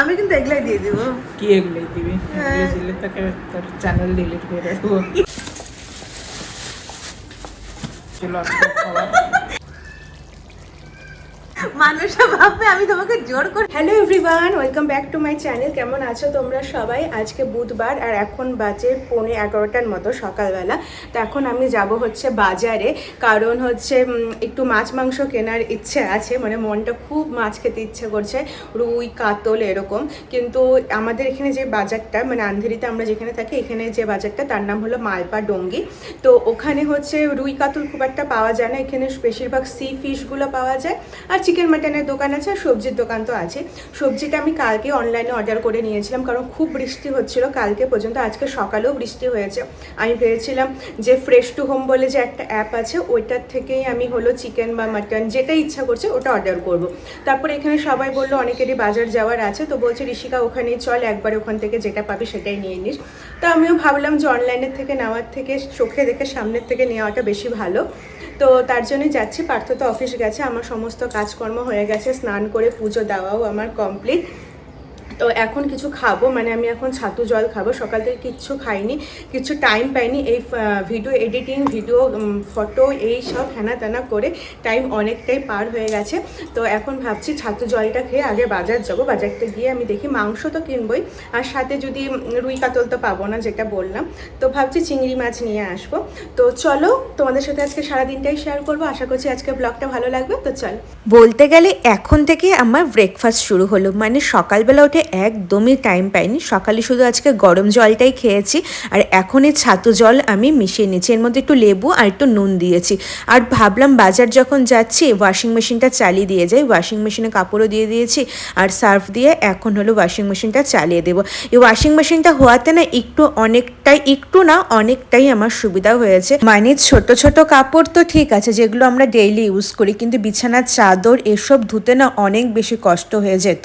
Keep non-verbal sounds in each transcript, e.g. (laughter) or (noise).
আমি কিন্তু এগুলাই দিয়ে দিব। কি এগুলোই দিবি? হ্যাঁ। দিলে তাকে তোর চ্যানেল ডিলিট করে দেবো। (laughs) খাওয়া মানুষ ভাববে আমি তোমাকে জোর করে hello everyone welcome back to my channel কেমন আছো তোমরা সবাই? আজকে বুধবার আর এখন বাজে পৌনে এগারোটার মতো সকালবেলা। তো এখন আমি যাব হচ্ছে বাজারে, কারণ হচ্ছে একটু মাছ মাংস কেনার ইচ্ছে আছে। মানে মনটা খুব মাছ খেতে ইচ্ছে করছে, রুই, কাতল এরকম। কিন্তু আমাদের এখানে যে বাজারটা মানে আন্ধেরিতে আমরা যেখানে থাকি, এখানে যে বাজারটা, তার নাম হলো মালপা ডঙ্গি। তো ওখানে হচ্ছে রুই, কাতল খুব একটা পাওয়া যায় না। এখানে বেশিরভাগ সি ফিশগুলো পাওয়া যায়, আর চিকেন মাটনের দোকান আছে আর সবজির দোকান তো আছে সবজিটা আমি কালকে অনলাইনে অর্ডার করে নিয়েছিলাম কারণ খুব বৃষ্টি হচ্ছিল কালকে পর্যন্ত, আজকে সকালেও বৃষ্টি হয়েছে। আমি ভেবেছিলাম যে ফ্রেশ টু হোম বলে যে একটা অ্যাপ আছে, ওইটার থেকেই আমি হলো চিকেন বা মাটন যেটা ইচ্ছা করছে ওটা অর্ডার করব। তারপরে এখানে সবাই বলল অনেকেরই বাজার যাওয়ার আছে, তো বলছে, ঋষিকা, ওখানেই চল, একবার ওখান থেকে যেটা পাবি সেটাই নিয়ে নিস। তো আমিও ভাবলাম যে অনলাইনের থেকে, নেওয়ার থেকে, চোখে দেখে সামনের থেকে নেওয়াটা বেশি ভালো। তো তার জন্যই যাচ্ছি। পার্থ তো অফিস গেছে। আমার সমস্ত কাজকর্ম হয়ে গেছে। স্নান করে পুজো দেওয়াও আমার কমপ্লিট তো এখন কিছু খাব মানে আমি এখন ছাতু জল খাব। সকাল থেকে কিচ্ছু খাইনি, কিছু টাইম পাইনি। এই ভিডিও এডিটিং ভিডিও ফটো এই সব হেনা তেনা করে টাইম অনেকটাই পার হয়ে গেছে। তো এখন ভাবছি ছাতু জলটা খেয়ে আগে বাজার যাব। বাজারতে গিয়ে আমি দেখি মাংস তো কিনবই, আর সাথে যদি রুই কাতল তো পাবো না, যেটা বললাম। তো ভাবছি চিংড়ি মাছ নিয়ে আসব। তো চলো, তোমাদের সাথে আজকে সারাদিনটাই শেয়ার করব। আশা করছি আজকে ব্লগটা ভালো লাগবে। তো চলো। বলতে গেলে এখন থেকে আমার ব্রেকফাস্ট শুরু হলো। মানে সকালবেলা উঠে একদমই টাইম পাইনি। সকালে শুধু আজকে গরম জলটাই খেয়েছি আর এখন এই ছাতু জল আমি মিশিয়ে নিচ্ছি এর মধ্যে একটু লেবু আর একটু নুন দিয়েছি। আর ভাবলাম বাজার যখন যাচ্ছি ওয়াশিং মেশিনটা চালিয়ে দিয়ে যাই। ওয়াশিং মেশিনে কাপড়ও দিয়ে দিয়েছি আর সার্ফ দিয়ে এখন হলো ওয়াশিং মেশিনটা চালিয়ে দেবো। এই ওয়াশিং মেশিনটা হওয়াতে না একটু অনেকটাই, একটু না অনেকটাই আমার সুবিধা হয়েছে। মানে ছোট ছোট কাপড় তো ঠিক আছে, যেগুলো আমরা ডেইলি ইউজ করি। কিন্তু বিছানার চাদর এসব ধুতে না অনেক বেশি কষ্ট হয়ে যেত।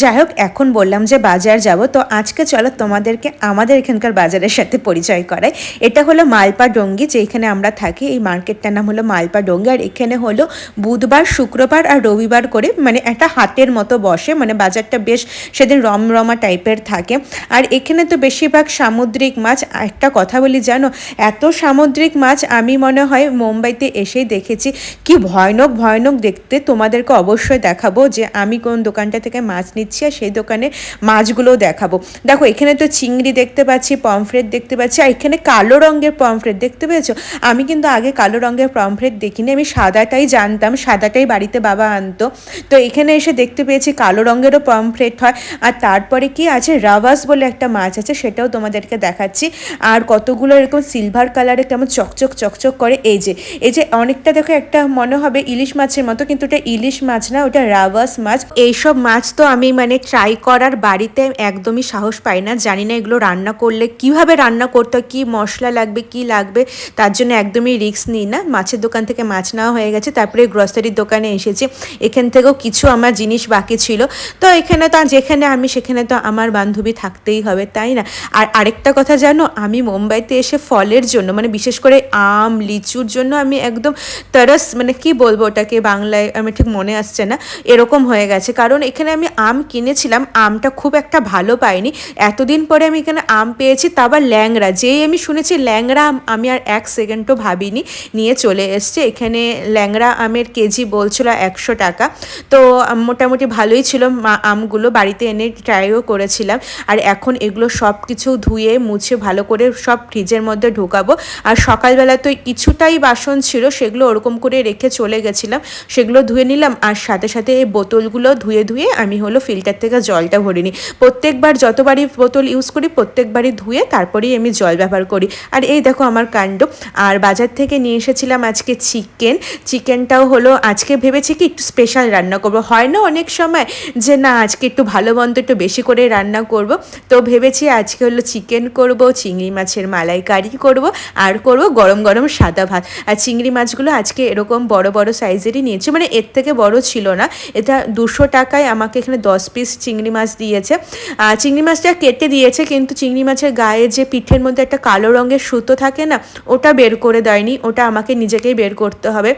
যাই হোক, এখন বললাম যে বাজার যাব, তো আজকে চলো তোমাদেরকে আমাদের এখানকার বাজারের সাথে পরিচয় করাই। এটা হলো মালপা ডঙ্গি, যেখানে আমরা থাকি। এই মার্কেটটার নাম হলো মালপা ডঙ্গি, আর এখানে হলো বুধবার, শুক্রবার আর রবিবার করে মানে একটা হাটের মতো বসে। মানে বাজারটা বেশ সেদিন রমরমা টাইপের থাকে। আর এখানে তো বেশিরভাগ সামুদ্রিক মাছ। একটা কথা বলি, জানো, এত সামুদ্রিক মাছ আমি মনে হয় মুম্বাইতে এসেই দেখেছি। কি ভয়ানক ভয়ানক দেখতে তোমাদেরকে অবশ্যই দেখাবো যে আমি কোন দোকানটা থেকে মাছ নিচ্ছি আর সেই দোকানে মাছগুলোও দেখাবো। দেখো, এখানে তো চিংড়ি দেখতে পাচ্ছি, পমফ্রেট দেখতে পাচ্ছি, আর এখানে কালো রঙের পমফ্রেট দেখতে পেয়েছ? আমি কিন্তু আগে কালো রঙের পমফ্রেট দেখিনি, আমি সাদাটাই জানতাম, সাদাটাই বাড়িতে বাবা আনতো। তো এখানে এসে দেখতে পেয়েছি কালো রঙেরও পমফ্রেট হয়। আর তারপরে কি আছে? রাওয়াস বলে একটা মাছ আছে, সেটাও তোমাদেরকে দেখাচ্ছি। আর কতগুলো এরকম সিলভার কালারের কেমন চকচক চকচক করে, এই যে এই যে অনেকটা দেখো একটা মনে হবে ইলিশ মাছের মতো, কিন্তু ওটা ইলিশ মাছ না, ওটা রাওয়াস মাছ। এইসব মাছ তো আমি মানে ট্রাই করার বাড়িতে একদমই সাহস পাই না। জানি না এগুলো রান্না করলে কীভাবে রান্না করতে হয়, কী মশলা লাগবে, কি লাগবে, তার জন্য একদমই রিস্ক নিই না। মাছের দোকান থেকে মাছ নেওয়া হয়ে গেছে, তারপরে গ্রসারির দোকানে এসেছি। এখান থেকেও কিছু আমার জিনিস বাকি ছিল। তো এখানে তো যেখানে আমি, সেখানে তো আমার বান্ধবী থাকতেই হবে, তাই না? আর আরেকটা কথা জানো, আমি মুম্বাইতে এসে ফলের জন্য মানে বিশেষ করে আম, লিচুর জন্য আমি একদম তারাস মানে কি বলব ওটাকে বাংলায়, আমি ঠিক মনে আসছে না, এরকম হয়ে গেছে। কারণ এখানে আমি আম কিনেছিলাম আমটা খুব একটা ভালো পাইনি। এতদিন পরে আমি এখানে আম পেয়েছি, তা আবার ল্যাংড়া। যেই আমি শুনেছি ল্যাংড়া আম আমি আর এক সেকেন্ডও ভাবিনি নিয়ে চলে এসছে। এখানে ল্যাংড়া আমের কেজি বলছিল একশো টাকা। তো মোটামুটি ভালোই ছিল আমগুলো। বাড়িতে এনে ট্রাইও করেছিলাম। আর এখন এগুলো সব কিছু ধুয়ে, মুছে, ভালো করে সব ফ্রিজের মধ্যে ঢোকাবো। আর সকালবেলা তো কিছুটাই বাসন ছিল, সেগুলো ওরকম করে রেখে চলে গেছিলাম। সেগুলো ধুয়ে নিলাম। আর সাথে সাথে এই বোতলগুলো ধুয়ে ধুয়ে আমি হলো ফিল্টার থেকে জলটা ভরে নিই প্রত্যেকবার যতবারই বোতল ইউজ করি, প্রত্যেকবারই ধুয়ে তারপরেই আমি জল ব্যবহার করি। আর এই দেখো আমার কাণ্ড। আর বাজার থেকে নিয়ে এসেছিলাম আজকে চিকেন চিকেনটাও হলো আজকে ভেবেছি কি একটু স্পেশাল রান্না করব। হয় না অনেক সময় যে না, আজকে একটু ভালো মন্দ একটু বেশি করে রান্না করব। তো ভেবেছি আজকে হলো চিকেন করব, চিংড়ি মাছের মালাইকারি করব, আর করব গরম গরম সাদা ভাত। আর চিংড়ি মাছগুলো আজকে এরকম বড় বড় সাইজেরই নিয়েছি। মানে এর থেকে বড় ছিল না। এটা দুশো টাকায় আমাকে এখানে দশ পিস চিংড়ি মাছ দিয়েছে। চিংড়ি মাছটা কেটে দিয়েছে, কিন্তু চিংড়ি মাছের গায়ে যে পিঠের মধ্যে একটা কালো রঙের সুতো থাকে না, ওটা বের করে দেয়নি, ওটা আমাকে নিজেকেই বের করতে হবে।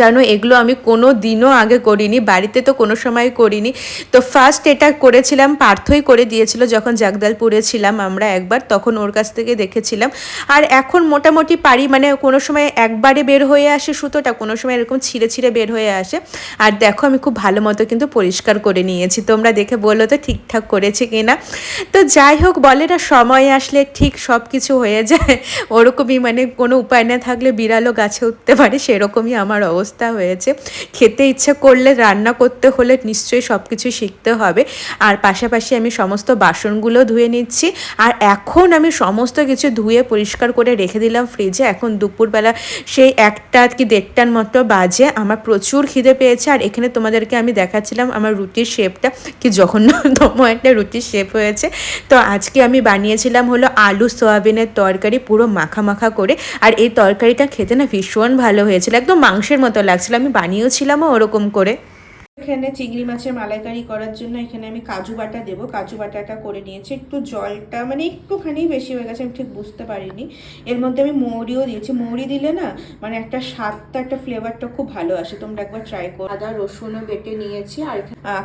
জানো এগুলো আমি কোনো দিনও আগে করিনি, বাড়িতে তো কোনো সময় করিনি। তো ফার্স্ট এটা করেছিলাম, পার্থই করে দিয়েছিল যখন জাগদালপুরে ছিলাম আমরা একবার, তখন ওর কাছ থেকে দেখেছিলাম। আর এখন মোটামুটি পারি মানে কোনো সময় একবারে বের হয়ে আসে সুতোটা, কোনো সময় এরকম ছিঁড়ে ছিঁড়ে বের হয়ে আসে। আর দেখো আমি খুব ভালো মতো কিন্তু পরিষ্কার করে নিয়েছি, তোমরা দেখে বলল তো ঠিকঠাক করেছে কিনা। তো যাই হোক, বলে না সময় আসলে ঠিক সব কিছু হয়ে যায়, ওরকমই মানে কোনো উপায় না থাকলে বিড়ালও গাছে উঠতে পারে, সেরকমই আমার অবস্থা। হয়েছে। খেতে ইচ্ছে করলে, রান্না করতে হলে নিশ্চয়ই সব কিছু শিখতে হবে। আর পাশাপাশি আমি সমস্ত বাসনগুলো ধুয়ে নিচ্ছি। আর এখন আমি সমস্ত কিছু ধুয়ে পরিষ্কার করে রেখে দিলাম ফ্রিজে এখন দুপুরবেলা সেই একটা কি দেড়টার মতো বাজে। আমার প্রচুর খিদে পেয়েছে। আর এখানে তোমাদেরকে আমি দেখাচ্ছিলাম আমার রুটির শেপটা কি জঘন্যতম একটা রুটির শেপ হয়েছে। তো আজকে আমি বানিয়েছিলাম হলো আলু সয়াবিনের তরকারি পুরো মাখা মাখা করে। আর এই তরকারিটা খেতে না ভীষণ ভালো হয়েছিল। একদম মাংসের মতো লাগছিল। আমি বানিয়েওছিলামও ওরকম করে। এখানে চিংড়ি মাছের মালাইকারি করার জন্য এখানে আমি কাজু বাটা দেবো। কাজু বাটাটা করে নিয়েছি। একটু জলটা মানে একটুখানি বেশি হয়ে গেছে, আমি ঠিক বুঝতে পারিনি। এর মধ্যে আমি মৌরিও দিয়েছি। মৌরি দিলে না মানে একটা স্বাদটা, একটা ফ্লেভারটা খুব ভালো আসে। তোমরা একবার ট্রাই করো। আদা, রসুনও বেটে নিয়েছি। আর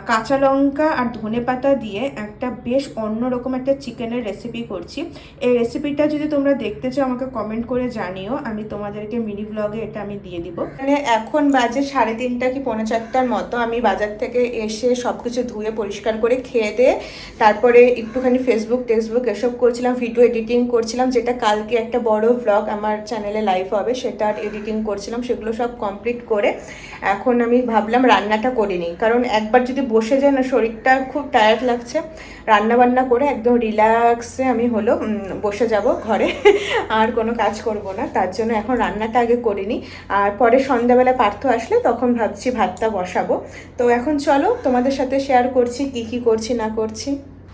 কাঁচা লঙ্কা আর ধনে পাতা দিয়ে একটা বেশ অন্যরকম একটা চিকেনের রেসিপি করছি। এই রেসিপিটা যদি তোমরা দেখতে চাও, আমাকে কমেন্ট করে জানিও। আমি তোমাদেরকে মিনি ব্লগে এটা আমি দিয়ে দিব। মানে এখন বাজে সাড়ে তিনটা কি, পৌনে চারটার মতো। আমি বাজার থেকে এসে সব কিছু ধুয়ে পরিষ্কার করে খেয়ে দিয়ে তারপরে একটুখানি ফেসবুক টেক্সটবুক এসব করছিলাম ভিডিও এডিটিং করছিলাম, যেটা কালকে একটা বড় ব্লগ আমার চ্যানেলে লাইভ হবে, সেটা এডিটিং করছিলাম, সেগুলো সব কমপ্লিট করে এখন আমি ভাবলাম রান্নাটা করে নিই। কারণ একবার যদি বসে যায় না, শরীরটা খুব টায়ার্ড লাগছে রান্না বান্না করে একদম রিল্যাক্সে আমি হলো বসে যাব ঘরে, (laughs) আর কোনো কাজ করব না। তার জন্য এখন রান্নাটা আগে করিনি আর পরে সন্ধ্যাবেলা পার্থ আসলে তখন ভাবছি ভাতটা বসাবো। তো এখন চলো তোমাদের সাথে শেয়ার করছি কি কি করছি না করছি।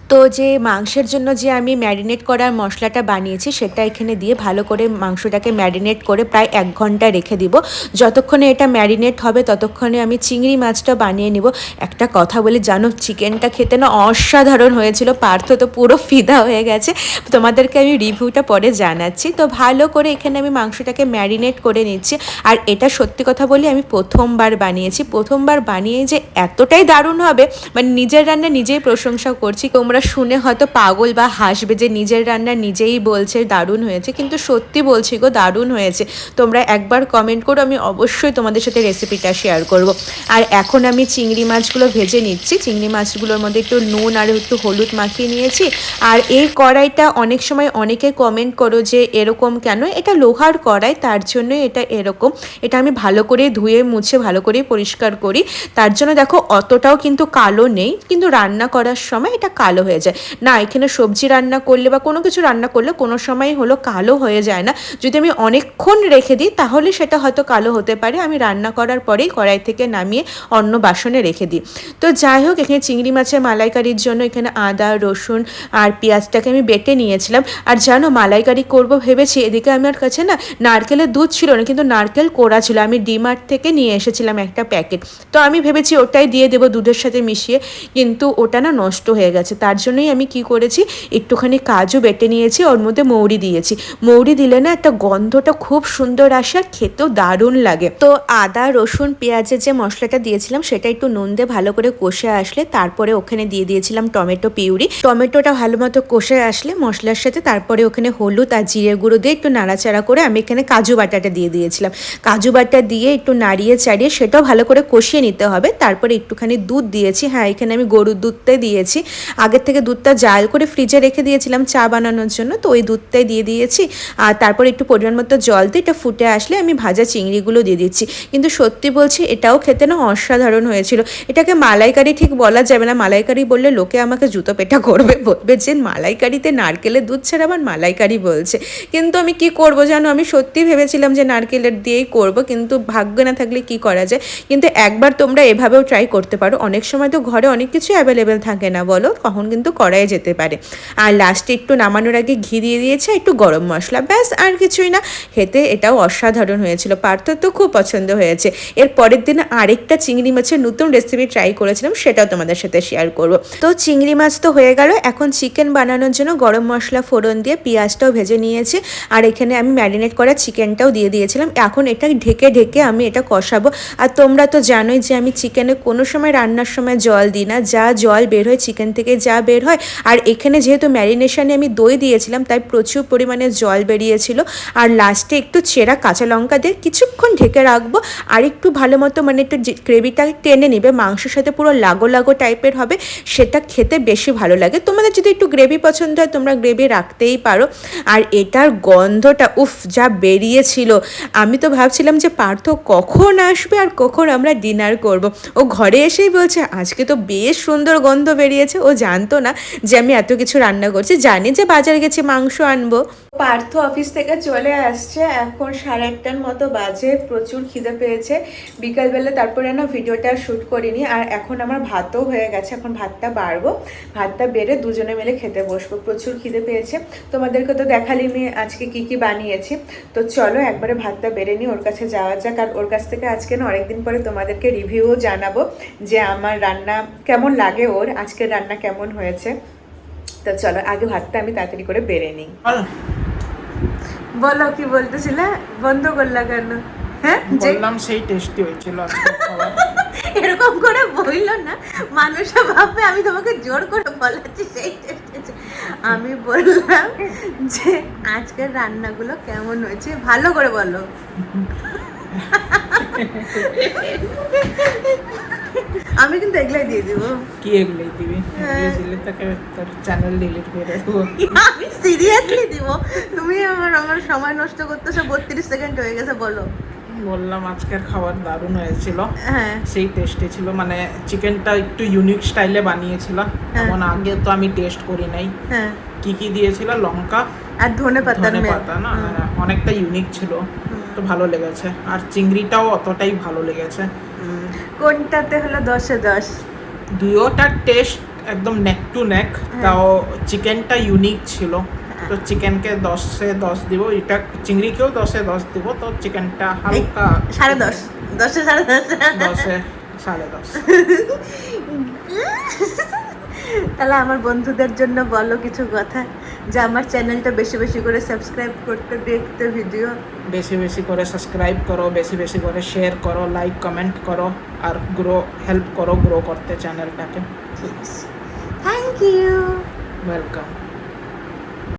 তো যে মাংসের জন্য যে আমি ম্যারিনেট করার মশলাটা বানিয়েছি, সেটা এখানে দিয়ে ভালো করে মাংসটাকে ম্যারিনেট করে প্রায় এক ঘণ্টা রেখে দিব। যতক্ষণে এটা ম্যারিনেট হবে, ততক্ষণে আমি চিংড়ি মাছটা বানিয়ে নিব। একটা কথা বলে, জানো, চিকেনটা খেতে না অসাধারণ হয়েছিল। পার্থ তো পুরো ফিদা হয়ে গেছে। তোমাদেরকে আমি রিভিউটা পরে জানাচ্ছি। তো ভালো করে এখানে আমি মাংসটাকে ম্যারিনেট করে নিচ্ছি। আর এটা সত্যি কথা বলি, আমি প্রথমবার বানিয়েছি। প্রথমবার বানিয়ে যে এতটাই দারুণ হবে মানে নিজের রান্না নিজেই প্রশংসা করছি। তোমরা শুনে হয়তো পাগল বা হাসবে যে নিজের রান্না নিজেই বলছে, দারুণ হয়েছে। কিন্তু সত্যি বলছি গো, দারুণ হয়েছে। তোমরা একবার কমেন্ট করো, আমি অবশ্যই তোমাদের সাথে রেসিপিটা শেয়ার করব। আর এখন আমি চিংড়ি মাছগুলো ভেজে নিচ্ছি। চিংড়ি মাছগুলোর মধ্যে একটু নুন আর একটু হলুদ মাখিয়ে নিয়েছি। আর এই কড়াইটা অনেক সময় অনেকে কমেন্ট করো যে এরকম কেন? এটা লোহার কড়াই, তার জন্য এটা এরকম। এটা আমি ভালো করে ধুয়ে, মুছে, ভালো করে পরিষ্কার করি। তার জন্য দেখো, অতটাও কিন্তু কালো নেই। কিন্তু রান্না করার সময় এটা কালো হয়ে যায় না, এখানে সবজি রান্না করলে বা কোনো কিছু রান্না করলে কোনো সময় হলো কালো হয়ে যায় না। যদি আমি অনেকক্ষণ রেখে দিই, তাহলে সেটা হয়তো কালো হতে পারে। আমি রান্না করার পরেই কড়াই থেকে নামিয়ে অন্য বাসনে রেখে দিই। তো যাই হোক, এখানে চিংড়ি মাছের মালাইকারির জন্য এখানে আদা, রসুন আর পেঁয়াজটাকে আমি বেটে নিয়েছিলাম। আর জানো, মালাইকারি করব ভেবেছি, এদিকে আমার কাছে না নারকেলের দুধ ছিল না, কিন্তু নারকেল কোড়া ছিল। আমি ডিমার্ট থেকে নিয়ে এসেছিলাম একটা প্যাকেট। তো আমি ভেবেছি ওটাই দিয়ে দেবো দুধের সাথে মিশিয়ে, কিন্তু ওটা না নষ্ট হয়ে গেছে। তার জন্যই আমি কি করেছি? একটুখানি কাজু বেটে নিয়েছি, ওর মধ্যে মৌরি দিয়েছি। মৌরি দিলে না একটা গন্ধটা খুব সুন্দর আসে আর খেতেও দারুণ লাগে। তো আদা, রসুন, পেঁয়াজের যে মশলাটা দিয়েছিলাম, সেটা একটু নুন দিয়ে ভালো করে কষে আসলে তারপরে ওখানে দিয়ে দিয়েছিলাম টমেটো পিউরি। টমেটোটা ভালো মতো কষে আসলে মশলার সাথে তারপরে ওখানে হলুদ আর জিরে গুঁড়ো দিয়ে একটু নাড়াচাড়া করে আমি এখানে কাজু বাটাটা দিয়ে দিয়েছিলাম। কাজু বাটা দিয়ে একটু নাড়িয়ে চাড়িয়ে সেটাও ভালো করে কষিয়ে নিতে হবে। তারপরে একটুখানি দুধ দিয়েছি। হ্যাঁ এখানে আমি গরুর দুধটাই দিয়েছি। আগের থেকে দুধটা জাল করে ফ্রিজে রেখে দিয়েছিলাম চা বানানোর জন্য। তো ওই দুধটাই দিয়ে দিয়েছি। আর তারপর একটু পরিমাণ মতো জল দিয়ে এটা ফুটে আসলে আমি ভাজা চিংড়িগুলো দিয়ে দিচ্ছি। কিন্তু সত্যি বলছি, এটাও খেতে না অসাধারণ হয়েছিল। এটাকে মালাইকারি ঠিক বলা যাবে না। মালাইকারি বললে লোকে আমাকে জুতো পেটা করবে, বলবে যে, মালাইকারিতে নারকেলের দুধ ছাড়া আবার মালাইকারি বলছে। কিন্তু আমি কি করব জানো? আমি সত্যি ভেবেছিলাম যে নারকেলের দিয়েই করব, কিন্তু ভাগ্য না থাকলে কি করা যায়? কিন্তু একবার তোমরা এভাবেও ট্রাই করতে পারো। অনেক সময় তো ঘরে অনেক কিছু অ্যাভেলেবেল থাকে না, বলো? কখন কিন্তু করাই যেতে পারে। আর লাস্টে একটু নামানোর আগে ঘি দিয়ে দিয়েছে, একটু গরম মশলা, ব্যাস, আর কিছুই না। খেতে এটাও অসাধারণ হয়েছিল পার্থর তো খুব পছন্দ হয়েছে। এর পরের দিন আরেকটা চিংড়ি মাছের নতুন রেসিপি ট্রাই করেছিলাম, সেটাও তোমাদের সাথে শেয়ার করব। তো চিংড়ি মাছ তো হয়ে গেল, এখন চিকেন বানানোর জন্য গরম মশলা, ফোড়ন দিয়ে পেঁয়াজটাও ভেজে নিয়েছি। আর এখানে আমি ম্যারিনেট করা চিকেনটাও দিয়ে দিয়েছিলাম। এখন এটা ঢেকে ঢেকে আমি এটা কষাবো। আর তোমরা তো জানোই যে আমি চিকেনে কোনো সময় রান্নার সময় জল দিই না। যা জল বের হয় চিকেন থেকে, যা বের হয়। আর এখানে যেহেতু ম্যারিনেশনে আমি দই দিয়েছিলাম, তাই প্রচুর পরিমাণে জল বেরিয়েছিল। আর লাস্টে একটু চেরা কাঁচা লঙ্কা দিয়ে কিছুক্ষণ ঢেকে রাখব। আর একটু ভালো মতো মানে একটু গ্রেভিটা টেনে নেবে, মাংসের সাথে পুরো লাগো লাগো টাইপের হবে, সেটা খেতে বেশি ভালো লাগে। তোমাদের যদি একটু গ্রেভি পছন্দ হয়, তোমরা গ্রেভি রাখতেই পারো। আর এটার গন্ধটা, উফ, যা বেরিয়েছিল। আমি তো ভাবছিলাম যে পার্থ কখন আসবে আর কখন আমরা ডিনার করব। ও ঘরে এসেই বলছে, আজকে তো বেশ সুন্দর গন্ধ বেরিয়েছে। ও জানতো না যে আমি এত কিছু রান্না করছি। জানি যে বাজারে গেছি মাংস আনব। পার্থ অফিস থেকে চলে আসছে। এখন সাড়ে আটটার মতো বাজে, প্রচুর খিদে পেয়েছে। বিকালবেলা তারপরে না ভিডিওটা শ্যুট করিনি। আর এখন আমার ভাতও হয়ে গেছে, এখন ভাতটা বাড়বো। ভাতটা বেড়ে দুজনে মিলে খেতে বসবো। প্রচুর খিদে পেয়েছে। তোমাদেরকে তো দেখালি আমি আজকে কি কি বানিয়েছি। তো চলো একবারে ভাতটা বেড়ে নিই, ওর কাছে যাওয়া যাক। আর ওর কাছ থেকে আজকে না অনেকদিন পরে তোমাদেরকে রিভিউও জানাব যে আমার রান্না কেমন লাগে ওর, আজকের রান্না কেমন হয়েছে। তো চলো আগে ভাতটা আমি তাড়াতাড়ি করে বেড়ে নিই। বল কি বলতেছিলে? বন্ধ করলা কেন? হ্যাঁ বললাম সেই টেস্টি হয়েছিল (laughs) এরকম করে বলল না। মানুষে ভাববে আমি তোমাকে জোর করে বলাচ্ছি সেই আমি বললাম যে আজকের রান্নাগুলো কেমন হয়েছে? ভালো করে বলো। (laughs) (laughs) আমি কিন্তু এগুলাই দিয়ে দিব। কি এগুলোই দিবি? হ্যাঁ। দিলে তাকে তোর চ্যানেল ডিলিট করে দেবো। আমি সিরিয়াসলি দিব? তুমি আমার আমার সময় নষ্ট করতেছো বত্রিশ সেকেন্ড হয়ে গেছে বলো। বললাম আজকের খাবার দারুণ হয়েছিল। হ্যাঁ। সেই টেস্টে ছিল। মানে চিকেনটা একটু ইউনিক স্টাইলে বানিয়েছিল। হ্যাঁ। এমন আগে তো আমি টেস্ট করি নাই। হ্যাঁ। কি কি দিয়েছিল? লঙ্কা আর ধনে পাতার পাতা না? হ্যাঁ, অনেকটা ইউনিক ছিল। তো ভালো লেগেছে। আর চিংড়িটাও অতটাই ভালো লেগেছে। কোনটাতে হলো দশে দশ? দুয়োটার টেস্ট একদম নেক টু নেক হ্যাঁ। তাও চিকেনটা ইউনিক ছিল। তো চিকেনকে দশে দশ দিব এটা চিংড়িকেও দশে দশ দিব তো চিকেনটা হালকা সাড়ে দশ। দশে সাড়ে দশ। দশে সাড়ে দশ। (laughs) (laughs) তাহলে আমার বন্ধুদের জন্য বলো কিছু কথা যে আমার চ্যানেলটা বেশি বেশি করে সাবস্ক্রাইব করতে দেখতে ভিডিও বেশি বেশি করে সাবস্ক্রাইব করো বেশি বেশি করে শেয়ার করো লাইক কমেন্ট করো আর গ্রো হেল্প করো গ্রো করতে চ্যানেলটাকে ঠিক থ্যাংক ইউ ওয়েলকাম